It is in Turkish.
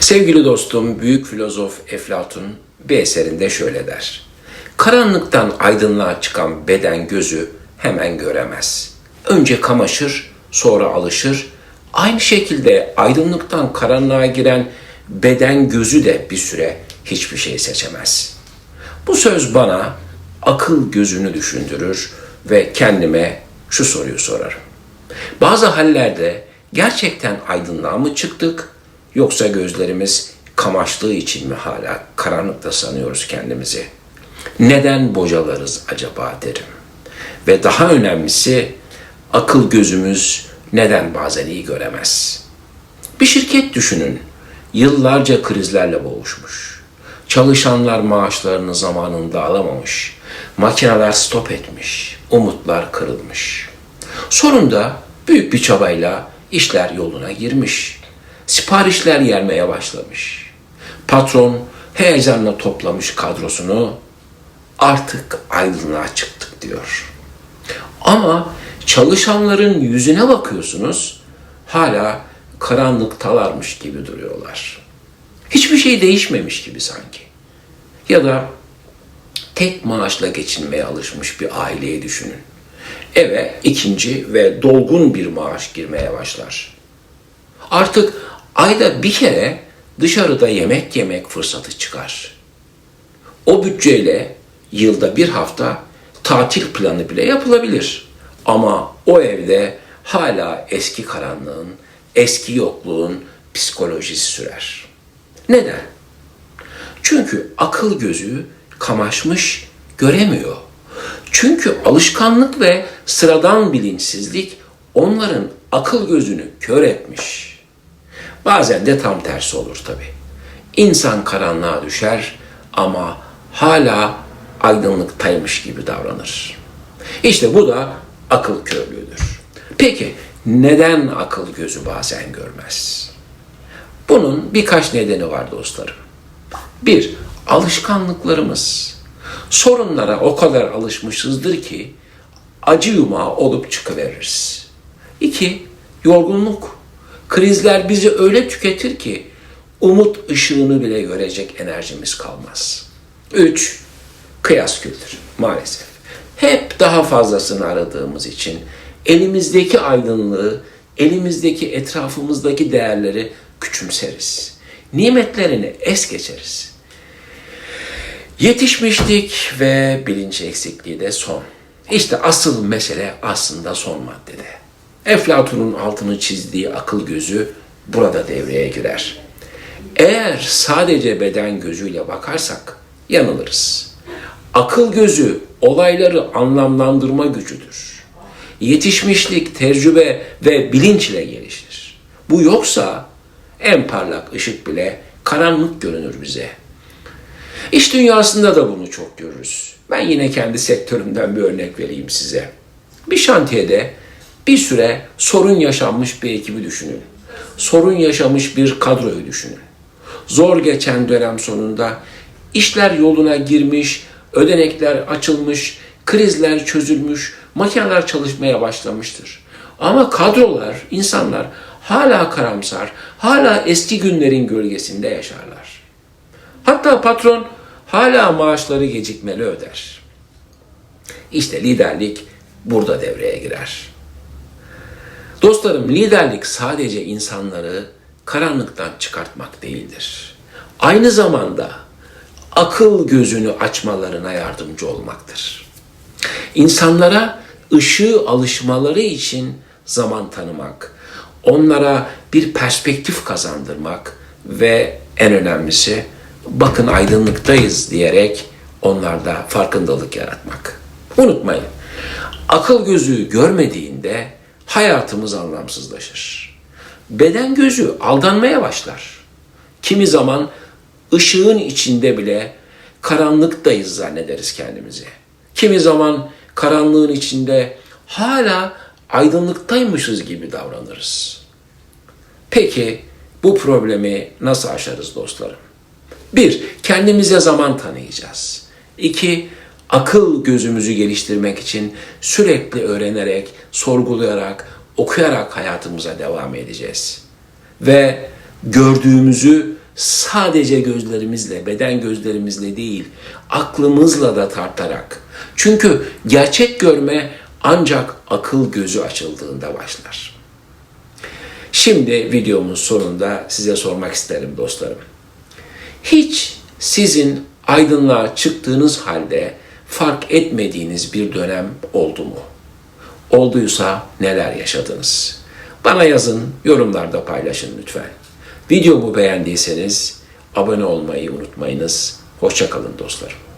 Sevgili dostum, büyük filozof Eflatun bir eserinde şöyle der. Karanlıktan aydınlığa çıkan beden gözü hemen göremez. Önce kamaşır, sonra alışır. Aynı şekilde aydınlıktan karanlığa giren beden gözü de bir süre hiçbir şey seçemez. Bu söz bana akıl gözünü düşündürür ve kendime şu soruyu sorarım. Bazı hallerde gerçekten aydınlığa mı çıktık yoksa gözlerimiz kamaştığı için mi hala karanlıkta sanıyoruz kendimizi? Neden bocalarız acaba derim. Ve daha önemlisi akıl gözümüz neden bazen iyi göremez? Bir şirket düşünün. Yıllarca krizlerle boğuşmuş. Çalışanlar maaşlarını zamanında alamamış. Makineler stop etmiş. Umutlar kırılmış. Sonunda büyük bir çabayla işler yoluna girmiş. Siparişler gelmeye başlamış. Patron heyecanla toplamış kadrosunu. Artık aydınlığa çıktık diyor. Ama çalışanların yüzüne bakıyorsunuz hala karanlıktalarmış gibi duruyorlar. Hiçbir şey değişmemiş gibi sanki. Ya da tek maaşla geçinmeye alışmış bir aileyi düşünün. Eve ikinci ve dolgun bir maaş girmeye başlar. Artık ayda bir kere dışarıda yemek yemek fırsatı çıkar. O bütçeyle yılda bir hafta tatil planı bile yapılabilir. Ama o evde hala eski karanlığın, eski yokluğun psikolojisi sürer. Neden? Çünkü akıl gözü kamaşmış, göremiyor. Çünkü alışkanlık ve sıradan bilinçsizlik onların akıl gözünü kör etmiş. Bazen de tam tersi olur tabi. İnsan karanlığa düşer ama hala aydınlıktaymış gibi davranır. İşte bu da akıl körlüğüdür. Peki neden akıl gözü bazen görmez? Bunun birkaç nedeni var dostlarım. Bir, alışkanlıklarımız. Sorunlara o kadar alışmışızdır ki acı yumağı olup çıkıveririz. İki, yorgunluk. Krizler bizi öyle tüketir ki umut ışığını bile görecek enerjimiz kalmaz. Üç, kıyas kültürü maalesef. Hep daha fazlasını aradığımız için elimizdeki aydınlığı, elimizdeki etrafımızdaki değerleri küçümseriz. Nimetlerini es geçeriz. Yetişmişlik ve bilinç eksikliği de son. İşte asıl mesele aslında son maddede. Eflatun'un altını çizdiği akıl gözü burada devreye girer. Eğer sadece beden gözüyle bakarsak yanılırız. Akıl gözü olayları anlamlandırma gücüdür. Yetişmişlik, tecrübe ve bilinç ile gelişir. Bu yoksa en parlak ışık bile karanlık görünür bize. İş dünyasında da bunu çok görürüz. Ben yine kendi sektörümden bir örnek vereyim size. Bir şantiyede bir süre sorun yaşanmış bir ekibi düşünün. Sorun yaşamış bir kadroyu düşünün. Zor geçen dönem sonunda işler yoluna girmiş, ödenekler açılmış, krizler çözülmüş, makineler çalışmaya başlamıştır. Ama kadrolar, insanlar hala karamsar, hala eski günlerin gölgesinde yaşarlar. Hatta patron hala maaşları gecikmeli öder. İşte liderlik burada devreye girer. Dostlarım liderlik sadece insanları karanlıktan çıkartmak değildir. Aynı zamanda akıl gözünü açmalarına yardımcı olmaktır. İnsanlara ışığı alışmaları için zaman tanımak, onlara bir perspektif kazandırmak ve en önemlisi bakın aydınlıktayız diyerek onlarda farkındalık yaratmak. Unutmayın, akıl gözü görmediğinde hayatımız anlamsızlaşır. Beden gözü aldanmaya başlar. Kimi zaman ışığın içinde bile karanlıktayız zannederiz kendimizi. Kimi zaman karanlığın içinde hala aydınlıktaymışız gibi davranırız. Peki bu problemi nasıl aşarız dostlarım? Bir, kendimize zaman tanıyacağız. İki, akıl gözümüzü geliştirmek için sürekli öğrenerek, sorgulayarak, okuyarak hayatımıza devam edeceğiz. Ve gördüğümüzü sadece gözlerimizle, beden gözlerimizle değil, aklımızla da tartarak. Çünkü gerçek görme ancak akıl gözü açıldığında başlar. Şimdi videomun sonunda size sormak isterim dostlarım. Hiç sizin aydınlığa çıktığınız halde fark etmediğiniz bir dönem oldu mu? Olduysa neler yaşadınız? Bana yazın, yorumlarda paylaşın lütfen. Videomu beğendiyseniz abone olmayı unutmayınız. Hoşçakalın dostlarım.